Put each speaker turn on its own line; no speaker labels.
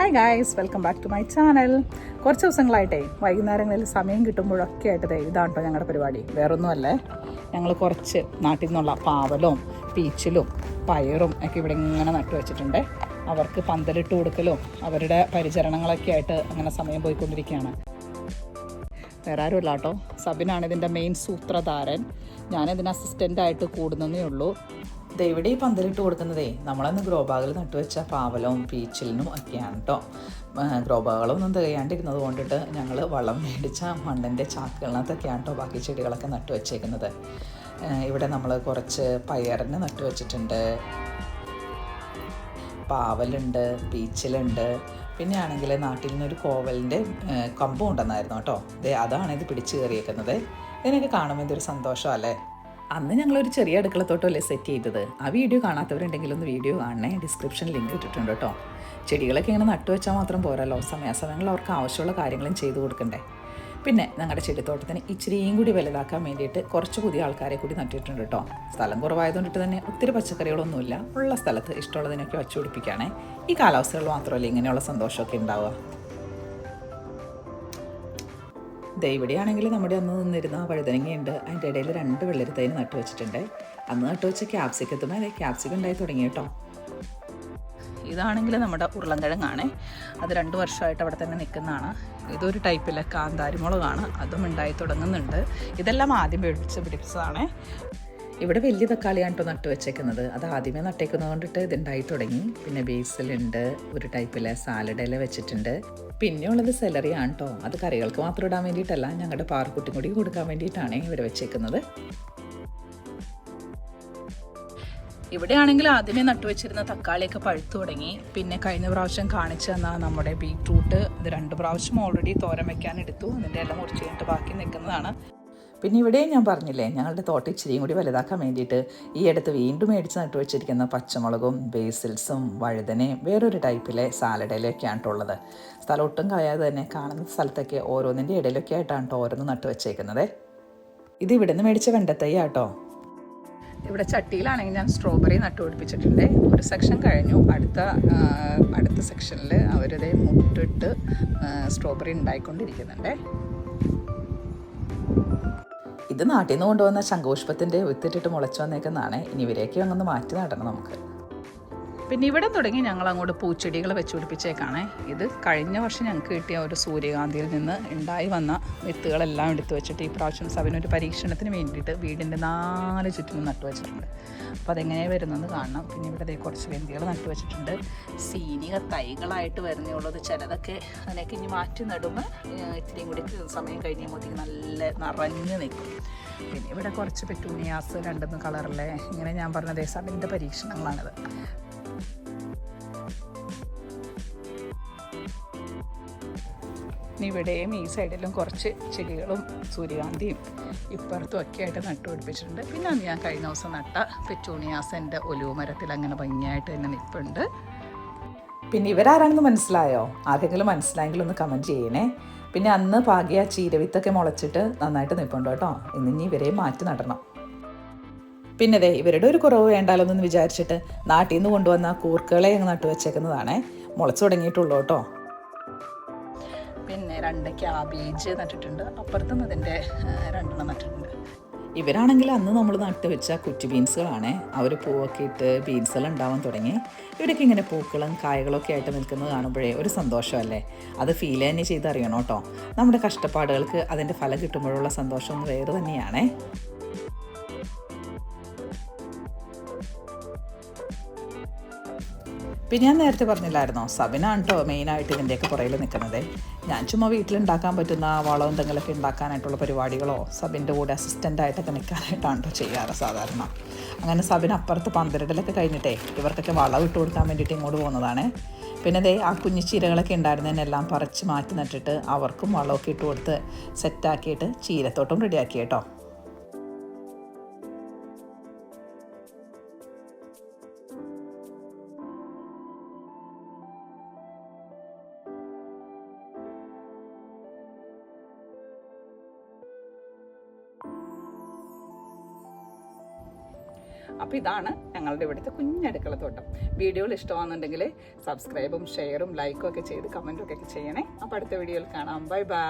Hi guys welcome back to my channel കുറച്ച് ദിവസങ്ങളായിട്ടേ വൈകുന്നേരങ്ങളിൽ സമയം കിട്ടുമ്പോഴൊക്കെ ആയിട്ട് ഇതാണ് കേട്ടോ ഞങ്ങളുടെ പരിപാടി. വേറൊന്നുമല്ലേ? ഞങ്ങൾ കുറച്ച് നാട്ടിൽ നിന്നുള്ള പാവലും പീച്ചിലും പയറും ഒക്കെ ഇവിടെ ഇങ്ങനെ നട്ടു വെച്ചിട്ടുണ്ട്. അവർക്ക് പന്തലിട്ട് കൊടുക്കലും അവരുടെ പരിചരണങ്ങളൊക്കെ ആയിട്ട് അങ്ങനെ സമയം പോയിക്കൊണ്ടിരിക്കുകയാണ്. വേറെ ആരുമില്ല കേട്ടോ സബിനാണ് ഇതിന്റെ മെയിൻ സൂത്രധാരൻ. ഞാനിതിന് അസിസ്റ്റന്റായിട്ട് കൂടുന്നതേ ഉള്ളൂ. ഇവിടെ ഈ പന്തലിട്ട് കൊടുക്കുന്നതേ നമ്മളന്ന് ഗ്രോ ബാഗിൽ നട്ടുവെച്ച പാവലവും പീച്ചിലിനും ഒക്കെയാണ് കേട്ടോ ഗ്രോ ബാഗുകളൊന്നും തികയാണ്ടിരുന്നത് കൊണ്ടിട്ട് ഞങ്ങൾ വളം മേടിച്ച മണ്ണിന്റെ ചാക്കുകളിനകത്തൊക്കെയാണ് കേട്ടോ ബാക്കി ചെടികളൊക്കെ നട്ടു വെച്ചേക്കുന്നത്. ഇവിടെ നമ്മൾ കുറച്ച് പയറിന് നട്ടു വെച്ചിട്ടുണ്ട്. പാവലുണ്ട് പീച്ചിലുണ്ട്. പിന്നെ ആണെങ്കിൽ നാട്ടിൽ നിന്നൊരു കോവലിന്റെ കമ്പ് കൊണ്ടുവന്നായിരുന്നു കേട്ടോ അതാണ് ഇത് പിടിച്ചു കയറിയേക്കുന്നത്. ഇതിനൊക്കെ കാണുമ്പോൾ ഇതൊരു സന്തോഷമല്ലേ അന്ന് ഞങ്ങളൊരു ചെറിയ അടുക്കളത്തോട്ടമല്ലേ സെറ്റ് ചെയ്തത്. ആ വീഡിയോ കാണാത്തവരുണ്ടെങ്കിൽ ഒന്ന് വീഡിയോ കാണണേ. ഡിസ്ക്രിപ്ഷൻ ലിങ്ക് ഇട്ടിട്ടുണ്ട് കേട്ടോ ചെടികളൊക്കെ ഇങ്ങനെ നട്ടുവെച്ചാൽ മാത്രം പോരല്ലോ. സമയാസമയങ്ങളിൽ അവർക്ക് ആവശ്യമുള്ള കാര്യങ്ങളും ചെയ്തു കൊടുക്കണ്ടേ. പിന്നെ ഞങ്ങളുടെ ചെടിത്തോട്ടത്തിന് ഇച്ചിരിയും കൂടി വലുതാക്കാൻ വേണ്ടിയിട്ട് കുറച്ച് പുതിയ ആൾക്കാരെ കൂടി നട്ടിട്ടുണ്ട് കേട്ടോ സ്ഥലം കുറവായതുകൊണ്ടിട്ട് തന്നെ ഒത്തിരി പച്ചക്കറികളൊന്നുമില്ല. ഉള്ള സ്ഥലത്ത് ഇഷ്ടമുള്ളതിനൊക്കെ വച്ചു പിടിപ്പിക്കുകയാണേ. ഈ കാലാവസ്ഥകൾ മാത്രമല്ല ഇങ്ങനെയുള്ള സന്തോഷമൊക്കെ ഉണ്ടാവുക? ദേ ഇവിടെയാണെങ്കിൽ നമ്മുടെ അന്ന് നിന്നിരുന്ന വഴുതനങ്ങയുണ്ട്. അതിന്റെ ഇടയിൽ രണ്ട് വെള്ളരിത്തൈന് നട്ടു വെച്ചിട്ടുണ്ട്. അന്ന് നട്ടു വെച്ച ക്യാപ്സിക്കത്തുമ്പോൾ അതെ ക്യാപ്സിക്കം ഉണ്ടായി തുടങ്ങി കേട്ടോ. ഇതാണെങ്കിൽ നമ്മുടെ ഉരുളൻകിഴങ്ങാണ്. അത് രണ്ട് വർഷമായിട്ട് അവിടെ തന്നെ നിൽക്കുന്നതാണ്. ഇതൊരു ടൈപ്പിലെ കാന്താരിമുളകാണ്. അതും ഉണ്ടായി തുടങ്ങുന്നുണ്ട്. ഇതെല്ലാം ആദ്യം പിടിച്ച് പിടിപ്പിച്ചതാണ്. ഇവിടെ വലിയ തക്കാളിയാണ് കേട്ടോ നട്ട് വെച്ചേക്കുന്നത്. അത് ആദ്യമേ നട്ടേക്കുന്നത് കൊണ്ടിട്ട് ഇതുണ്ടായി തുടങ്ങി. പിന്നെ ബേസിലുണ്ട് ഒരു ടൈപ്പിലെ സാലഡ് ഇല വെച്ചിട്ടുണ്ട്. പിന്നെ ഉള്ളത് സെലറിയാണ് കേട്ടോ അത് കറികൾക്ക് മാത്രം ഇടാൻ വേണ്ടിയിട്ടല്ല ഞങ്ങളുടെ പാറക്കുട്ടി കൂടി കൊടുക്കാൻ വേണ്ടിയിട്ടാണ് ഇവിടെ വെച്ചേക്കുന്നത്. ഇവിടെയാണെങ്കിൽ ആദ്യമേ നട്ടുവെച്ചിരുന്ന തക്കാളിയൊക്കെ പഴുത്തു തുടങ്ങി. പിന്നെ കഴിഞ്ഞ പ്രാവശ്യം കാണിച്ചു തന്ന നമ്മുടെ ബീട്രൂട്ട് ഇത് രണ്ട് പ്രാവശ്യം ഓൾറെഡി തോരൻ വെക്കാൻ എടുത്തു. അതിന്റെ എല്ലാം മുറിച്ച് കഴിഞ്ഞിട്ട് ബാക്കി നിൽക്കുന്നതാണ്. പിന്നെ ഇവിടെയും ഞാൻ പറഞ്ഞില്ലേ ഞങ്ങളുടെ തോട്ടം ഇച്ചിരിയും കൂടി വലുതാക്കാൻ വേണ്ടിയിട്ട് ഈ അടുത്ത് വീണ്ടും മേടിച്ച് നട്ടു വെച്ചിരിക്കുന്ന പച്ചമുളകും ബേസിൽസും വഴുതനയും വേറൊരു ടൈപ്പിലെ സാലഡ് ഇലയൊക്കെയാണ് ഉള്ളത് സ്ഥലം ഒട്ടും കളയാതെ തന്നെ കാണുന്ന സ്ഥലത്തൊക്കെ ഓരോന്നിന്റെ ഇടയിലൊക്കെ ആയിട്ടാണ് കേട്ടോ ഓരോന്ന് നട്ടുവെച്ചേക്കുന്നത് ഇത് ഇവിടെ നിന്ന് മേടിച്ച വെണ്ടത്തൈ ആട്ടോ ഇവിടെ ചട്ടിയിലാണെങ്കിൽ ഞാൻ സ്ട്രോബെറി നട്ടു പിടിപ്പിച്ചിട്ടുണ്ട്. ഒരു സെക്ഷൻ കഴിഞ്ഞു. അടുത്ത അടുത്ത സെക്ഷനിൽ അവരുടെ മുട്ടിട്ട് സ്ട്രോബെറി ഉണ്ടായിക്കൊണ്ടിരിക്കുന്നുണ്ട്. ഇത് നാട്ടിൽ നിന്ന് കൊണ്ടുവന്ന ശംഖുപുഷ്പത്തിന്റെ വിത്തിട്ടിട്ട് മുളച്ചു വന്നേക്കുന്നതാണ്. ഇനി ഇവരേക്കും അങ്ങൊന്ന് മാറ്റി നടണം നമുക്ക്. പിന്നെ ഇവിടെ തുടങ്ങി ഞങ്ങൾ അങ്ങോട്ട് പൂച്ചെടികൾ വെച്ച് പിടിപ്പിച്ചേക്കാണേ. ഇത് കഴിഞ്ഞ വർഷം ഞങ്ങൾക്ക് കിട്ടിയ ഒരു സൂര്യകാന്തിയിൽ നിന്ന് ഉണ്ടായി വന്ന വിത്തുകളെല്ലാം എടുത്തു വെച്ചിട്ട് ഈ പ്രാവശ്യം സവിനൊരു പരീക്ഷണത്തിന് വേണ്ടിയിട്ട് വീടിന്റെ നാല് ചുറ്റിനും നട്ടു വെച്ചിട്ടുണ്ട്. അപ്പോൾ അതെങ്ങനെ വരുന്നെന്ന് കാണണം. പിന്നെ ഇവിടെ കുറച്ച് വെന്തികൾ നട്ടു വെച്ചിട്ടുണ്ട്. സീനിക തൈകളായിട്ട് വരുന്നുള്ളത് ചിലതൊക്കെ അതിനൊക്കെ ഇനി മാറ്റി നടുമ്പോൾ ഇത്തിരിയും കൂടി സമയം കഴിയുമ്പോഴത്തേക്ക് നല്ല നിറഞ്ഞു നിൽക്കും. പിന്നെ ഇവിടെ കുറച്ച് പെറ്റൂണിയാസ് രണ്ടുമൂന്ന് കളറിലെ ഇങ്ങനെ ഞാൻ പറഞ്ഞതേ സബിന്റെ പരീക്ഷണങ്ങളാണിത്. ഇനി ഇവിടെയും ഈ സൈഡിലും കുറച്ച് ചെടികളും സൂര്യകാന്തിയും ഇപ്പുറത്തും ഒക്കെ ആയിട്ട് നട്ടുപിടിപ്പിച്ചിട്ടുണ്ട് പിന്നെ ഞാൻ കഴിഞ്ഞ ദിവസം നട്ട പെറ്റൂണിയാസ് എന്റെ ഒലിവ് മരത്തിൽ അങ്ങനെ ഭംഗിയായിട്ട് തന്നെ നിൽപ്പുണ്ട് പിന്നെ ഇവരാരാണെന്ന് മനസ്സിലായോ? ആരെങ്കിലും മനസ്സിലായെങ്കിൽ ഒന്ന് കമന്റ് ചെയ്യണേ. പിന്നെ അന്ന് പാകിയ ചീരവിത്തൊക്കെ മുളച്ചിട്ട് നന്നായിട്ട് നിൽപ്പുണ്ട് കേട്ടോ. ഇന്നിനി ഇവരെയും മാറ്റി നടണം. പിന്നെ ദേ ഇവരുടെ ഒരു കുറവ് വേണ്ടാലോന്ന് വിചാരിച്ചിട്ട് നാട്ടിൽ നിന്ന് കൊണ്ടുവന്ന കൂർക്കുകളെ അങ്ങ് നട്ടു വെച്ചേക്കുന്നതാണേ മുളച്ചു തുടങ്ങിയിട്ടുള്ളൂ കേട്ടോ. രണ്ട് ക്യാബേജ് നട്ടിട്ടുണ്ട്. അപ്പുറത്തും അതിന്റെ രണ്ടെണ്ണം നട്ടിട്ടുണ്ട്. ഇവരാണെങ്കിൽ അന്ന് നമ്മൾ നട്ട് വെച്ച കുറ്റി ബീൻസുകളാണ് അവർ പൂവൊക്കെ ഇട്ട് ബീൻസെല്ലാം ഉണ്ടാവാൻ തുടങ്ങി. ഇവിടേക്ക് ഇങ്ങനെ പൂക്കളും കായകളൊക്കെ ആയിട്ട് നിൽക്കുന്നത് കാണുമ്പോഴേ ഒരു സന്തോഷമല്ലേ? അത് ഫീൽ തന്നെ ചെയ്തറിയണം കേട്ടോ. നമ്മുടെ കഷ്ടപ്പാടുകൾക്ക് അതിന്റെ ഫലം കിട്ടുമ്പോഴുള്ള സന്തോഷം വേറെ തന്നെയാണേ. പിന്നെ ഞാൻ നേരത്തെ പറഞ്ഞില്ലായിരുന്നോ? സബിനാണ് കേട്ടോ മെയിനായിട്ട് ഇതിന്റെയൊക്കെ പുറയിൽ നിൽക്കുന്നത്. ഞാൻ ചുമ്മാ വീട്ടിലുണ്ടാക്കാൻ പറ്റുന്ന വളവും എന്തെങ്കിലുമൊക്കെ ഉണ്ടാക്കാനായിട്ടുള്ള പരിപാടികളോ സബിന്റെ കൂടെ അസിസ്റ്റന്റായിട്ടൊക്കെ നിൽക്കാനായിട്ടാണ് കേട്ടോ ചെയ്യാറ് സാധാരണ. അങ്ങനെ സബിന് അപ്പുറത്ത് പന്തിരടലൊക്കെ കഴിഞ്ഞിട്ടേ ഇവർക്കൊക്കെ വളം ഇട്ട് കൊടുക്കാൻ വേണ്ടിയിട്ട് ഇങ്ങോട്ട് പോകുന്നതാണ്. പിന്നെ ദേ ആ കുഞ്ഞു ചീരകളൊക്കെ ഉണ്ടായിരുന്നതിനെല്ലാം പറിച്ച് മാറ്റി നട്ടിട്ട് അവർക്കും വളമൊക്കെ ഇട്ട് കൊടുത്ത് സെറ്റാക്കിയിട്ട് ചീരത്തോട്ടം റെഡിയാക്കി കേട്ടോ അപ്പോൾ ഇതാണ് ഞങ്ങളുടെ ഇവിടുത്തെ കുഞ്ഞടുക്കള തോട്ടം. വീഡിയോകൾ ഇഷ്ടമാണെന്നുണ്ടെങ്കിൽ സബ്സ്ക്രൈബും ഷെയറും ലൈക്കും ഒക്കെ ചെയ്ത് കമന്റും ഒക്കെ ചെയ്യണേ. അപ്പോൾ അടുത്ത വീഡിയോയിൽ കാണാം. Bye bye